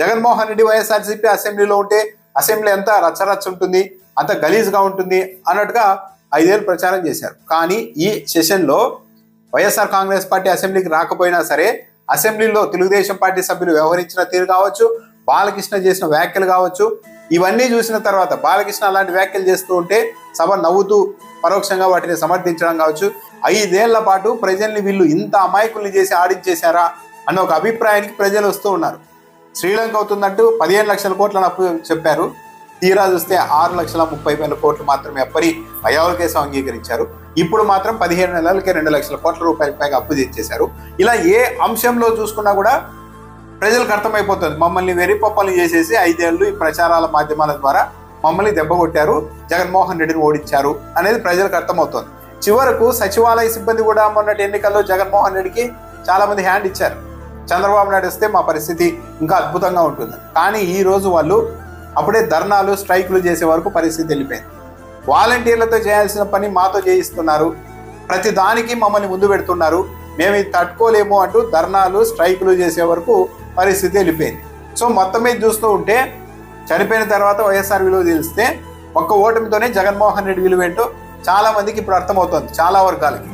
జగన్మోహన్ రెడ్డి వైఎస్ఆర్సీపీ అసెంబ్లీలో ఉంటే అసెంబ్లీ ఎంత రచ్చరచ్చ ఉంటుంది అంత గలీజ్గా ఉంటుంది అన్నట్టుగా ఐదేళ్ళు ప్రచారం చేశారు. కానీ ఈ సెషన్లో వైఎస్ఆర్ కాంగ్రెస్ పార్టీ అసెంబ్లీకి రాకపోయినా సరే అసెంబ్లీలో తెలుగుదేశం పార్టీ సభ్యులు వ్యవహరించిన తీరు కావచ్చు బాలకృష్ణ చేసిన వ్యాఖ్యలు కావచ్చు ఇవన్నీ చూసిన తర్వాత బాలకృష్ణ అలాంటి వ్యాఖ్యలు చేస్తూ ఉంటే సభ నవ్వుతూ పరోక్షంగా వాటిని సమర్థించడం కావచ్చు. ఐదేళ్ళ పాటు ప్రజల్ని వీళ్ళు ఇంత అమాయకుల్ని చేసి ఆడించేశారా అన్న ఒక అభిప్రాయానికి ప్రజలు వస్తూ ఉన్నారు. శ్రీలంక అవుతుందంటూ పదిహేను లక్షల కోట్ల అప్పు చెప్పారు. తీరా చూస్తే ఆరు లక్షల ముప్పై వేల కోట్లు మాత్రమే అప్పని అయావుల కేసు అంగీకరించారు. ఇప్పుడు మాత్రం పదిహేను నెలలకే రెండు లక్షల కోట్ల రూపాయల పైగా అప్పు తెచ్చేశారు. ఇలా ఏ అంశంలో చూసుకున్నా కూడా ప్రజలకు అర్థమైపోతుంది. మమ్మల్ని వెరిపప్పలు చేసేసి ఐదేళ్ళు ఈ ప్రచారాల మాధ్యమాల ద్వారా మమ్మల్ని దెబ్బ కొట్టారు. జగన్మోహన్ రెడ్డిని ఓడించారు అనేది ప్రజలకు అర్థమవుతుంది. చివరకు సచివాలయ సిబ్బంది కూడా మొన్నటి ఎన్నికల్లో జగన్మోహన్ రెడ్డికి చాలామంది హ్యాండ్ ఇచ్చారు. చంద్రబాబు నాయుడు వస్తే మా పరిస్థితి ఇంకా అద్భుతంగా ఉంటుంది. కానీ ఈ రోజు వాళ్ళు అప్పుడే ధర్నాలు స్ట్రైకులు చేసే వరకు పరిస్థితి వెళ్ళిపోయింది. వాలంటీర్లతో చేయాల్సిన పని మాతో చేయిస్తున్నారు. ప్రతి దానికి మమ్మల్ని ముందు పెడుతున్నారు. మేము ఇది తట్టుకోలేము అంటూ ధర్నాలు స్ట్రైకులు చేసే వరకు పరిస్థితి వెళ్ళిపోయింది. సో మొత్తం మీద చూస్తూ ఉంటే చనిపోయిన తర్వాత వైఎస్ఆర్ విలువ తెలిస్తే ఒక్క ఓటమితోనే జగన్మోహన్ రెడ్డి విలువ ఏంటో చాలా మందికి ఇప్పుడు అర్థమవుతుంది చాలా వర్గాలకి.